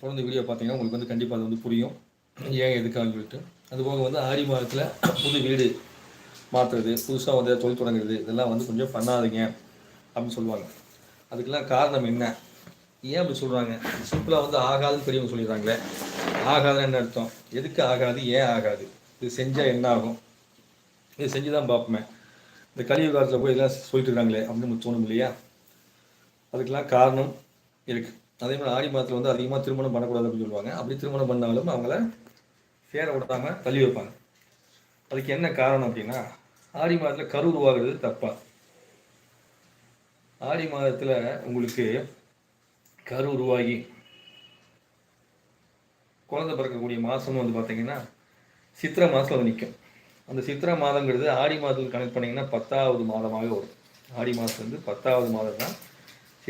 தொடர்ந்து வீடியோ பார்த்தீங்கன்னா உங்களுக்கு வந்து கண்டிப்பாக அது வந்து புரியும். ஏன் எதுக்கான்னு சொல்லிட்டு. அதுபோக வந்து ஆடி மாதத்தில் புது வீடு மாற்றுறது புதுசாக வந்து தொழில் தொடங்குறது இதெல்லாம் வந்து கொஞ்சம் பண்ணாதீங்க அப்படின்னு சொல்லுவாங்க. அதுக்கெல்லாம் காரணம் என்ன? ஏன் அப்படி சொல்கிறாங்க சிம்பிளாக வந்து ஆகாதுன்னு பெரியவங்க சொல்லிடுறாங்களே. ஆகாதுன்னு என்ன அர்த்தம்? எதுக்கு ஆகாது ஏன் ஆகாது? இது செஞ்சால் என்ன ஆகும்? இது செஞ்சு தான் பார்ப்போமே. இந்த கலியுக காலத்தில் போய் இதெல்லாம் சொல்லிட்டு இருக்காங்களே அப்படின்னு தோணும் இல்லையா? அதுக்கெல்லாம் காரணம் இருக்குது அதே மாதிரி ஆடி மாதத்தில் வந்து அதிகமாக திருமணம் பண்ணக்கூடாது அப்படின்னு சொல்லுவாங்க. அப்படி திருமணம் பண்ணாலும் அவங்கள சேர விடாமல் தள்ளி வைப்பாங்க. அதுக்கு என்ன காரணம் அப்படின்னா ஆடி மாதத்தில் கரு உருவாகிறது தப்பா. ஆடி மாதத்தில் உங்களுக்கு கரு உருவாகி குழந்தை பிறக்கக்கூடிய மாதம் வந்து பார்த்தீங்கன்னா சித்திரை மாதத்தில் வந்து நிற்கும் அந்த சித்திரை மாதங்கிறது ஆடி மாதத்துக்கு கனெக்ட் பண்ணிங்கன்னா பத்தாவது மாதமாக வரும். ஆடி மாதம் வந்து பத்தாவது மாதம் தான்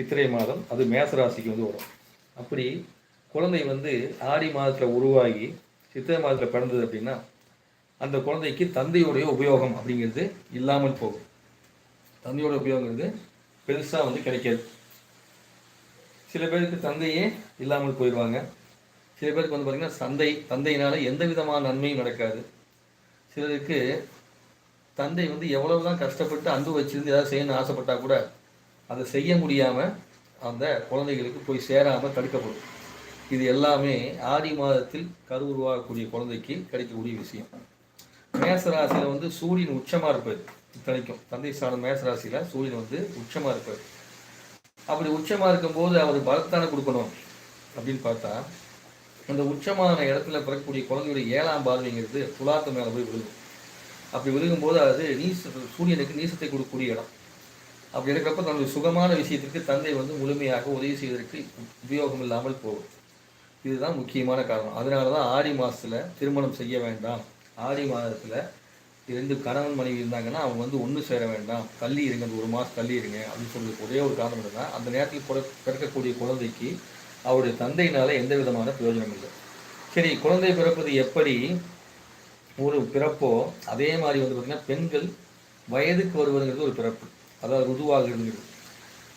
சித்திரை மாதம் அது மேசராசிக்கு வந்து வரும். அப்படி குழந்தை வந்து ஆடி மாதத்தில் உருவாகி சித்திரை மாதத்தில் பிறந்தது அப்படின்னா அந்த குழந்தைக்கு தந்தையுடைய உபயோகம் அப்படிங்கிறது இல்லாமல் போகும். தந்தையோட உபயோகங்கிறது பெருசாக வந்து கிடைக்காது. சில பேருக்கு தந்தையே இல்லாமல் போயிடுவாங்க. சில பேருக்கு வந்து பார்த்திங்கன்னா தந்தை தந்தையினால் எந்த விதமான நன்மையும் நடக்காது. சிலருக்கு தந்தை வந்து எவ்வளவு தான் கஷ்டப்பட்டு அன்பு வச்சிருந்து ஏதாவது செய்யணும்னு ஆசைப்பட்டா கூட அதை செய்ய முடியாமல் அந்த குழந்தைகளுக்கு போய் சேராமல் தடுக்கப்படும். இது எல்லாமே ஆடி மாதத்தில் கரு உருவாகக்கூடிய குழந்தைக்கு கிடைக்கக்கூடிய விஷயம். மேச ராசியில் வந்து சூரியன் உச்சமாக இருப்பார். இத்தனைக்கும் தந்தை ஸ்தானம் மேச ராசியில் சூரியன் வந்து உச்சமாக இருப்பார். அப்படி உச்சமாக இருக்கும்போது அவர் பலத்தான கொடுக்கணும் அப்படின்னு பார்த்தா அந்த உச்சமான இடத்துல பிறக்கக்கூடிய குழந்தையுடைய ஏழாம் பார்வைங்கிறது துலாத்து மேலே போய் விழுகும். அப்படி விழுகும்போது அது நீச சூரியனுக்கு நீசத்தை கொடுக்கக்கூடிய இடம். அப்படி இருக்கிறப்ப தன்னுடைய சுகமான விஷயத்திற்கு தந்தை வந்து முழுமையாக உதவி செய்வதற்கு உபயோகம் இல்லாமல் போகும். இதுதான் முக்கியமான காரணம். அதனால தான் ஆடி மாதத்தில் திருமணம் செய்ய வேண்டாம். ஆடி மாதத்தில் இரண்டு கணவன் மனைவி இருந்தாங்கன்னா அவங்க வந்து ஒன்று சேர வேண்டாம். தள்ளி இருங்க அந்த ஒரு மாதம் தள்ளி இருங்க அப்படின்னு சொல்றதுக்கு ஒரே ஒரு காரணம் என்னன்னா அந்த நேரத்தில் பிற- பிறக்கக்கூடிய குழந்தைக்கு அவருடைய தந்தையினால எந்த விதமான பிரயோஜனம் இல்லை. சரி குழந்தை பிறப்பது எப்படி ஒரு பிறப்போ அதே மாதிரி வந்து பார்த்திங்கன்னா பெண்கள் வயதுக்கு வருவதுங்கிறது ஒரு பிறப்பு. அதாவது ருதுவாகிறதுங்கிறது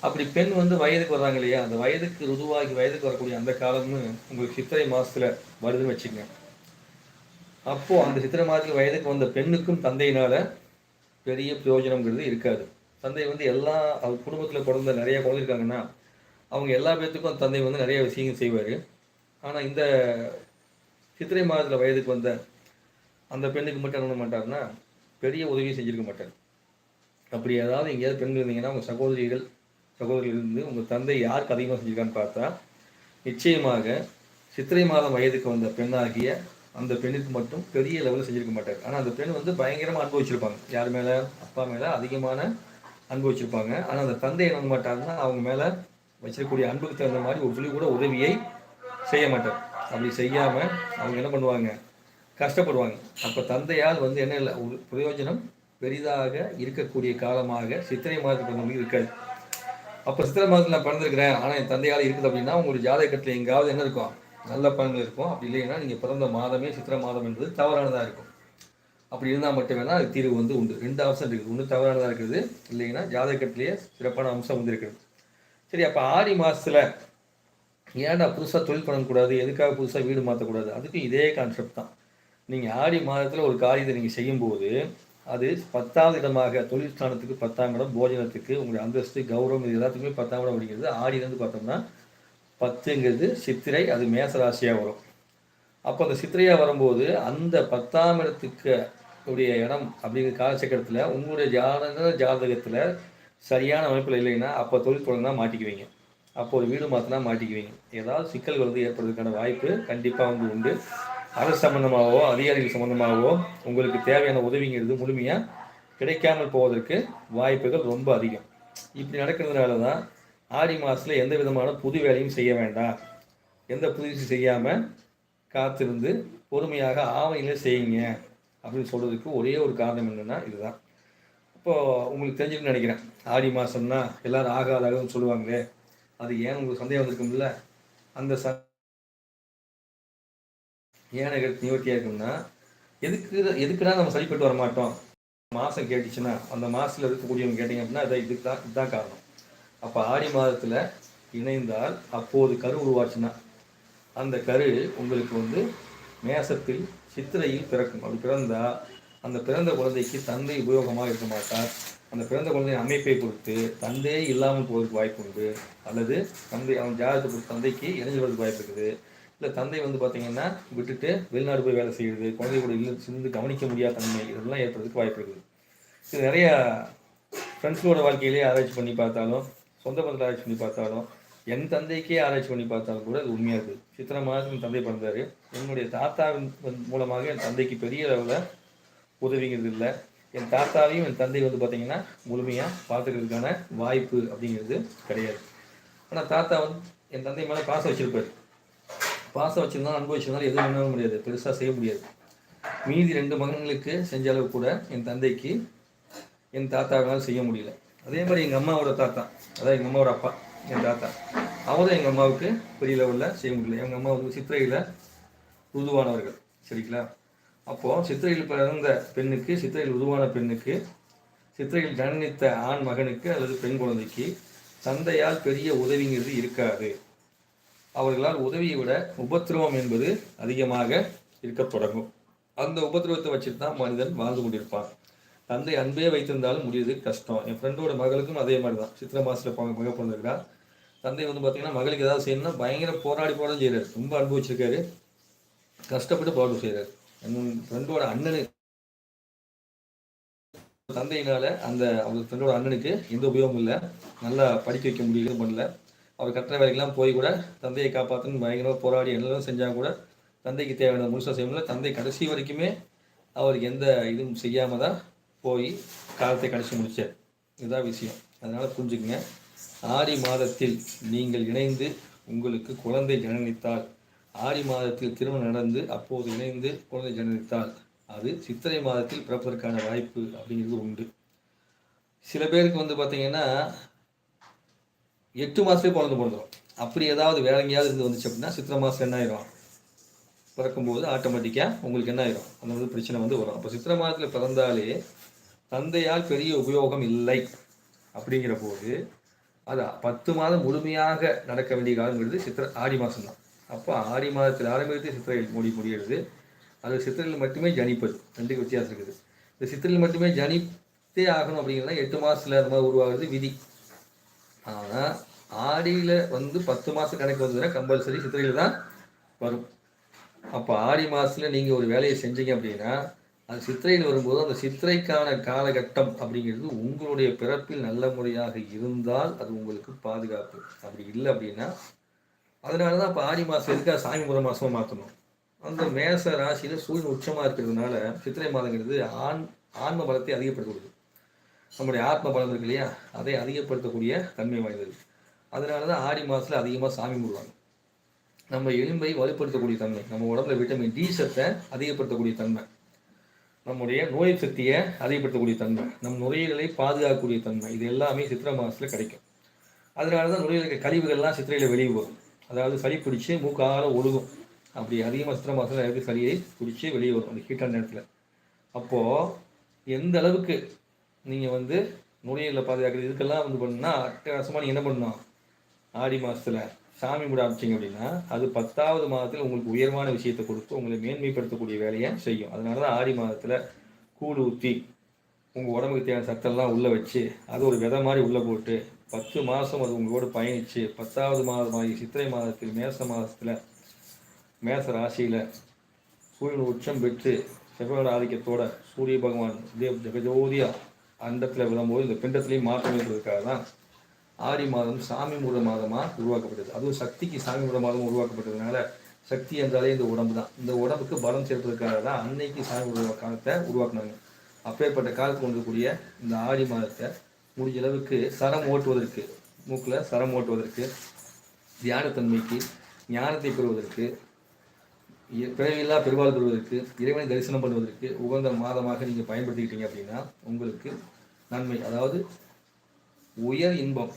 அப்படி பெண் வந்து வயதுக்கு வர்றாங்க இல்லையா? அந்த வயதுக்கு ருதுவாகி வயதுக்கு வரக்கூடிய அந்த காலம்னு உங்களுக்கு சித்திரை மாதத்தில் வருதுன்னு வச்சுங்க அப்போது அந்த சித்திரை மாதத்தில் வயதுக்கு வந்த பெண்ணுக்கும் தந்தையினால் பெரிய பிரயோஜனம்ங்கிறது இருக்காது. தந்தை வந்து எல்லா அவர் குடும்பத்தில் பிறந்த நிறைய குழந்தை இருக்காங்கன்னா அவங்க எல்லா பேர்த்துக்கும் தந்தை வந்து நிறைய விஷயங்கள் செய்வார். ஆனால் இந்த சித்திரை மாதத்தில் வயதுக்கு வந்த அந்த பெண்ணுக்கு மட்டும் என்ன பண்ண மாட்டாருன்னா பெரிய உதவியும் செஞ்சுருக்க மாட்டார். அப்படி ஏதாவது எங்கேயாவது பெண்கள் இருந்தீங்கன்னா உங்கள் சகோதரிகள் சகோதரிகள் இருந்து உங்கள் தந்தை யாருக்கு அதிகமாக செஞ்சிருக்கான்னு பார்த்தா நிச்சயமாக சித்திரை மாதம் வயதுக்கு வந்த பெண்ணாகிய அந்த பெண்ணுக்கு மட்டும் பெரிய லெவலில் செஞ்சிருக்க மாட்டார். ஆனால் அந்த பெண் வந்து பயங்கரமாக அனுபவிச்சிருப்பாங்க யார் மேலே? அப்பா மேலே அதிகமான அனுபவிச்சிருப்பாங்க ஆனால் அந்த தந்தை என்ன பண்ண மாட்டாருன்னா அவங்க மேலே வச்சிருக்கக்கூடிய அன்புக்கு தகுந்த மாதிரி ஒரு துளி கூட உதவியை செய்ய மாட்டார். அப்படி செய்யாமல் அவங்க என்ன பண்ணுவாங்க? கஷ்டப்படுவாங்க. அப்போ தந்தையால் வந்து என்ன இல்லை ஒரு பிரயோஜனம் பெரிதாக இருக்கக்கூடிய காலமாக சித்திரை மாதத்துக்கு வந்து இருக்காது அப்போ சித்திரை மாதத்தில் நான் பிறந்திருக்கிறேன். ஆனால் என் தந்தையால் இருக்குது அப்படின்னா உங்களுடைய ஜாதகத்தில் எங்காவது என்ன இருக்கும்? நல்ல பலன்கள் இருக்கும். அப்படி இல்லைன்னா நீங்கள் பிறந்த மாதமே சித்திரை மாதம் என்பது தவறானதாக இருக்கும். அப்படி இருந்தால் மட்டும் வேணால் அது தீர்வு வந்து உண்டு. ரெண்டு ஆப்ஷன் இருக்குது. ஒன்று தவறானதாக இருக்குது. இல்லைன்னா ஜாதகத்திலேயே சிறப்பான அம்சம் வந்து இருக்குது. சரி அப்போ ஆடி மாதத்தில் ஏன்டா புதுசாக தொழில் பண்ணக்கூடாது? எதுக்காக புதுசாக வீடு மாற்றக்கூடாது அதுக்கும் இதே கான்செப்ட் தான். நீங்கள் ஆடி மாதத்தில் ஒரு காரியத்தை நீங்கள் செய்யும்போது அது பத்தாவது இடமாக தொழில் ஸ்தானத்துக்கு பத்தாம் இடம் போஜனத்துக்கு உங்களுடைய அந்தஸ்து கௌரவம் இது எல்லாத்துக்குமே பத்தாம் இடம் அப்படிங்கிறது. ஆடியிலேருந்து பார்த்தோம்னா பத்துங்கிறது சித்திரை அது மேச ராசியாக வரும். அப்போ அந்த சித்திரையாக வரும்போது அந்த பத்தாம் இடத்துக்கு உடைய இடம் அப்படிங்கிற காலச்சக்கரத்தில் உங்களுடைய ஜாதக ஜாதகத்தில் சரியான அமைப்பில் இல்லைன்னா அப்போ தொழில் தொடங்கினா மாட்டிக்குவீங்க. அப்போ ஒரு வீடு மாற்றினா மாட்டிக்குவீங்க. ஏதாவது சிக்கல்கள் வந்து ஏற்படுறதுக்கான வாய்ப்பு கண்டிப்பாக வந்து உண்டு. அரசு சம்பந்தமாகவோ அதிகாரிகள் சம்பந்தமாகவோ உங்களுக்கு தேவையான உதவிங்கிறது முழுமையாக கிடைக்காமல் போவதற்கு வாய்ப்புகள் ரொம்ப அதிகம். இப்படி நடக்கிறதுனால தான் ஆடி மாதத்தில் எந்த விதமான புது வேலையும் செய்ய வேண்டாம். எந்த புதுசு செய்யாமல் காத்திருந்து பொறுமையாக ஆவணியில் செய்யுங்க அப்படின்னு சொல்கிறதுக்கு ஒரே ஒரு காரணம் என்னென்னா இதுதான். இப்போது உங்களுக்கு தெரிஞ்சுன்னு நினைக்கிறேன். ஆடி மாதம்னா எல்லாரும் ஆகாத சொல்லுவாங்களே. அது ஏன் உங்களுக்கு சந்தேகம் வந்திருக்கும்ல? அந்த ச ஏன் எனக்கு நிவர்த்தியாக இருக்கும்னா எதுக்கு எதுக்குடா நம்ம சரிப்பட்டு வர மாட்டோம்? மாதம் கேட்டுச்சுன்னா அந்த மாதத்தில் இருக்கக்கூடியவங்க கேட்டிங்க அப்படின்னா அதை இதுக்கு தான் இதுதான் காரணம். அப்போ ஆடி மாதத்தில் இணைந்தால் அப்போது கரு உருவாச்சுன்னா அந்த கரு உங்களுக்கு வந்து மேசத்தில் சித்திரையில் பிறக்கும். அப்படி பிறந்தால் அந்த பிறந்த குழந்தைக்கு தந்தை உபயோகமாக இருக்க மாட்டார். அந்த பிறந்த குழந்தையின் அமைப்பை பொறுத்து தந்தையே இல்லாமல் போவதற்கு வாய்ப்பு உண்டு. அல்லது தந்தை அவன் ஜாதகத்தை பொறுத்து தந்தைக்கு இணைஞ்சு வரதுக்கு வாய்ப்பு இருக்குது. இல்லை தந்தை வந்து பார்த்தீங்கன்னா விட்டுட்டு வெளிநாடு போய் வேலை செய்யுது குழந்தை கூட இல்லை சிந்து கவனிக்க முடியாத தன்மை இதெல்லாம் ஏற்படுறதுக்கு வாய்ப்பு இருக்குது. இது நிறைய ஃப்ரெண்ட்ஸோட வாழ்க்கையிலேயே ஆராய்ச்சி பண்ணி பார்த்தாலும் சொந்த பந்தத்தில் ஆராய்ச்சி பண்ணி பார்த்தாலும் என் தந்தைக்கே ஆராய்ச்சி பண்ணி பார்த்தாலும் கூட அது உண்மையாக இருக்குது. சித்திரை என் தந்தை பிறந்தார். என்னுடைய தாத்தாவின் மூலமாக என் தந்தைக்கு பெரிய அளவில் உதவிங்கிறது இல்லை. என் தாத்தாவையும் என் தந்தை வந்து பார்த்தீங்கன்னா முழுமையாக பார்த்துக்கிறதுக்கான வாய்ப்பு அப்படிங்கிறது கிடையாது. ஆனால் தாத்தா வந்து என் தந்தை மேலே காசு வச்சுருப்பார். பாசம் வச்சிருந்தாலும் அன்பு வச்சிருந்தாலும் எதுவும் பண்ணவும் முடியாது. பெருசாக செய்ய முடியாது. மீதி ரெண்டு மகன்களுக்கு செஞ்ச அளவு கூட என் தந்தைக்கு என் தாத்தாவால் செய்ய முடியல. அதே மாதிரி எங்கள் அம்மாவோட தாத்தா அதாவது எங்கள் அம்மாவோட அப்பா என் தாத்தா அவரும் எங்கள் அம்மாவுக்கு பெரிய லெவலில் செய்ய முடியல. எங்கள் அம்மா வந்து சித்திரையில் உருதுவானவர்கள் சரிங்களா? அப்போது சித்திரையில் பிறந்த பெண்ணுக்கு சித்திரையில் உருவான பெண்ணுக்கு சித்திரையில் ஜனனித்த ஆண் மகனுக்கு அல்லது பெண் குழந்தைக்கு தந்தையால் பெரிய உதவிங்கிறது இருக்காது. அவர்களால் உதவியை விட உபத்திரவம் என்பது அதிகமாக இருக்கத் தொடங்கும். அந்த உபத்திரவத்தை வச்சுட்டு தான் மனிதன் வாழ்ந்து கொண்டிருப்பான். தந்தை அன்பே வைத்திருந்தாலும் முடியுது கஷ்டம். என் ஃப்ரெண்டோட மகளுக்கும் அதே மாதிரி தான் சித்திரை மாதத்தில் மக பிறந்திருக்கிறா தந்தை வந்து பார்த்தீங்கன்னா மகளுக்கு ஏதாவது செய்யணும்னா பயங்கர போராடி போராடி செய்கிறார் ரொம்ப அனுபவிச்சிருக்காரு. கஷ்டப்பட்டு போராட்டம் செய்கிறார் என் ஃப்ரெண்டோட அண்ணனு தந்தையினால் அந்த அவங்க ஃப்ரெண்டோட அண்ணனுக்கு எந்த உபயோகமும் இல்லை. நல்லா படிக்க வைக்க முடியல பண்ணல. அவர் கட்டுற வேலைக்கெல்லாம் போய் கூட தந்தையை காப்பாற்றணும்னு பயங்கரமாக போராடி என்னெல்லாம் செஞ்சால் கூட தந்தைக்கு தேவையான முழுசாக செய்ய தந்தை கடைசி வரைக்குமே அவருக்கு எந்த இதுவும் செய்யாமல் தான் போய் காலத்தை கடைசி முடித்தார் இதுதான் விஷயம். அதனால் புரிஞ்சுக்குங்க. ஆடி மாதத்தில் நீங்கள் இணைந்து உங்களுக்கு குழந்தை ஜனனித்தால் ஆடி மாதத்தில் திருமணம் நடந்து அப்போது இணைந்து குழந்தை ஜனனித்தால் அது சித்திரை மாதத்தில் பிறப்பதற்கான வாய்ப்பு அப்படிங்கிறது உண்டு. சில பேருக்கு வந்து பார்த்திங்கன்னா எட்டு மாதத்துலேயே குழந்தை பிறந்துடும் அப்படி ஏதாவது வேற எங்கேயாவது இருந்து வந்துச்சு அப்படின்னா சித்திரை மாதம் என்ன ஆயிரும்? பிறக்கும்போது ஆட்டோமேட்டிக்காக உங்களுக்கு என்ன ஆயிரும்? அந்த மாதிரி பிரச்சனை வந்து வரும். அப்போ சித்திரை மாதத்தில் பிறந்தாலே தந்தையால் பெரிய உபயோகம் இல்லை அப்படிங்கிற போது அது பத்து மாதம் முழுமையாக நடக்க வேண்டிய காலங்கிறது சித்திரை ஆடி மாதம் தான் அப்போ ஆடி மாதத்தில் ஆரம்பித்து சித்திரையில் மூடி முடிகிறது அது சித்திரையில் மட்டுமே ஜனிப்பது ரெண்டுக்கு வித்தியாசம் இருக்குது. இந்த சித்திரையில் மட்டுமே ஜனித்தே ஆகணும் அப்படிங்கிறதுனா எட்டு மாதத்தில் அந்த மாதிரி உருவாகிறது விதி. ஆனால் ஆடியில் வந்து பத்து மாதம் கணக்கு வந்ததுன்னா கம்பல்சரி சித்திரையில் தான் வரும். அப்போ ஆடி மாதத்தில் நீங்கள் ஒரு வேலையை செஞ்சீங்க அப்படின்னா அது சித்திரையில் வரும்போது அந்த சித்திரைக்கான காலகட்டம் அப்படிங்கிறது உங்களுடைய பிறப்பில் நல்ல முறையாக இருந்தால் அது உங்களுக்கு பாதுகாப்பு. அப்படி இல்லை அப்படின்னா அதனால தான் இப்போ ஆடி மாதம் எதுக்காக சாமி முறை மாதமாக மாற்றணும் அந்த மேச ராசியில் சூரியன் உச்சமாக இருக்கிறதுனால சித்திரை மாதங்கிறது ஆண் ஆன்ம பலத்தை அதிகப்படுத்தக்கூடியது நம்முடைய ஆத்ம பலம் இருக்கு இல்லையா? அதை அதிகப்படுத்தக்கூடிய தன்மை வாய்ந்தது. அதனால தான் ஆடி மாதத்தில் அதிகமாக சாமி கும்பிடுவாங்க. நம்ம எலும்பை வலுப்படுத்தக்கூடிய தன்மை நம்ம உடம்புல விட்டமின் டி சத்தை அதிகப்படுத்தக்கூடிய தன்மை நம்முடைய நோய் சக்தியை அதிகப்படுத்தக்கூடிய தன்மை நம் நுரையீரலை பாதுகாக்கக்கூடிய தன்மை இது எல்லாமே சித்திரை மாதத்தில் கிடைக்கும். அதனால தான் நுரையீரல் கழிவுகள்லாம் சித்திரையில் வெளியே வரும் அதாவது சளி பிடிச்சி மூக்கால ஒழுகும். அப்படி அதிகமாக சித்திரை மாதத்தில் சளியை பிடிச்சி வெளியே வரும் அந்த ஹீட்டான நேரத்தில். அப்போது எந்த அளவுக்கு நீங்கள் வந்து நுழையில் பாதுகாக்கிறது இதுக்கெல்லாம் வந்து பண்ணால் அட்டகாசமாக நீங்கள் என்ன பண்ணணும்? ஆடி மாதத்தில் சாமி கூட அமைச்சிங்க அப்படின்னா அது பத்தாவது மாதத்தில் உங்களுக்கு உயர்வான விஷயத்தை கொடுத்து உங்களை மேன்மைப்படுத்தக்கூடிய வேலையை செய்யும். அதனால தான் ஆடி மாதத்தில் கூழ் ஊற்றி உங்கள் உடம்புக்கு தேவையான சத்தெல்லாம் உள்ளே வச்சு அது ஒரு விதை மாதிரி உள்ளே போட்டு பத்து மாதம் அது உங்களோட பயணித்து பத்தாவது மாதமாகி சித்திரை மாதத்தில் மேச மாதத்தில் மேச ராசியில் சூரியன் உச்சம் பெற்று செவ்வாயோட ஆதிக்கத்தோட சூரிய பகவான் தேவ் ஜெகஜோதியாக அண்டத்தில் விழும்போது இந்த பிண்டத்திலையும் மாற்றம் என்பதற்காக தான் ஆடி மாதம் சாமி மூல மாதமாக உருவாக்கப்பட்டது. அதுவும் சக்திக்கு சாமி மூல மாதம் உருவாக்கப்பட்டதுனால சக்தி என்றாலே இந்த உடம்பு தான். இந்த உடம்புக்கு பலம் சேர்ப்பதற்காக தான் அன்னைக்கு சாமி மூல காலத்தை உருவாக்குனாங்க. அப்பேற்பட்ட காலத்துக்கு வந்தக்கூடிய இந்த ஆடி மாதத்தை முடிஞ்ச அளவுக்கு சரம் ஓட்டுவதற்கு மூக்கில் சரம் ஓட்டுவதற்கு தியானத்தன்மைக்கு ஞானத்தை பெறுவதற்கு இ- பிறவியில்லா பெருவாள் பெறுவதற்கு இறைவனை தரிசனம் பண்ணுவதற்கு உகந்த மாதமாக நீங்கள் பயன்படுத்திக்கிட்டீங்க அப்படின்னா உங்களுக்கு நன்மை. அதாவது உயர் இன்பம்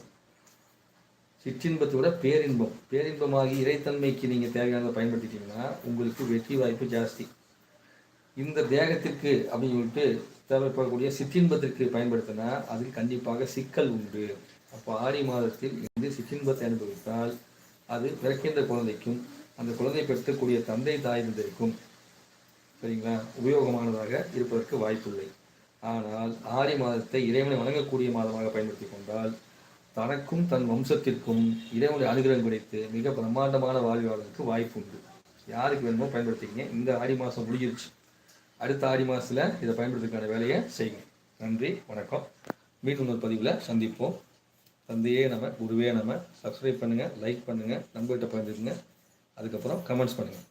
சிற்றின்பத்தோட பேரின்பம். பேரின்பமாகி இறைத்தன்மைக்கு நீங்கள் தேவையானதை பயன்படுத்திட்டீங்கன்னா உங்களுக்கு வெற்றி வாய்ப்பு ஜாஸ்தி. இந்த தேகத்திற்கு அப்படின்னு சொல்லிட்டு தேவைப்படக்கூடிய சிற்றின்பத்திற்கு பயன்படுத்தினா அதில் கண்டிப்பாக சிக்கல் உண்டு. அப்போ ஆடி மாதத்தில் இந்த சிற்றின்பத்தை அனுபவித்தால் அது பிறக்கின்ற குழந்தைக்கும் அந்த குழந்தை பெற்றக்கூடிய தந்தை தாய் தந்தைக்கும் சரிங்களா? உபயோகமானதாக இருப்பதற்கு வாய்ப்பில்லை. ஆனால் ஆரி மாதத்தை இறைவனை வணங்கக்கூடிய மாதமாக பயன்படுத்தி கொண்டால் தனக்கும் தன் வம்சத்திற்கும் இறைவனுடைய அனுகிரகம் கிடைத்து மிக பிரம்மாண்டமான வாழ்வாளருக்கு வாய்ப்பு உண்டு யாருக்கு வேணுமோ பயன்படுத்திக்கங்க. இந்த ஆடி மாதம் முடிஞ்சிருச்சு. அடுத்த ஆடி மாதத்தில் இதை பயன்படுத்துறதுக்கான வேலையை செய்யுங்க. நன்றி வணக்கம். மீண்டும் ஒரு பதிவில் சந்திப்போம். தந்தையே நம்ம குருவே நம்ம சப்ஸ்கிரைப் பண்ணுங்கள் லைக் பண்ணுங்கள் நண்பர்கிட்ட பகிர்ந்துக்குங்க. அதுக்கப்புறம் கமெண்ட்ஸ் பண்ணுங்கள்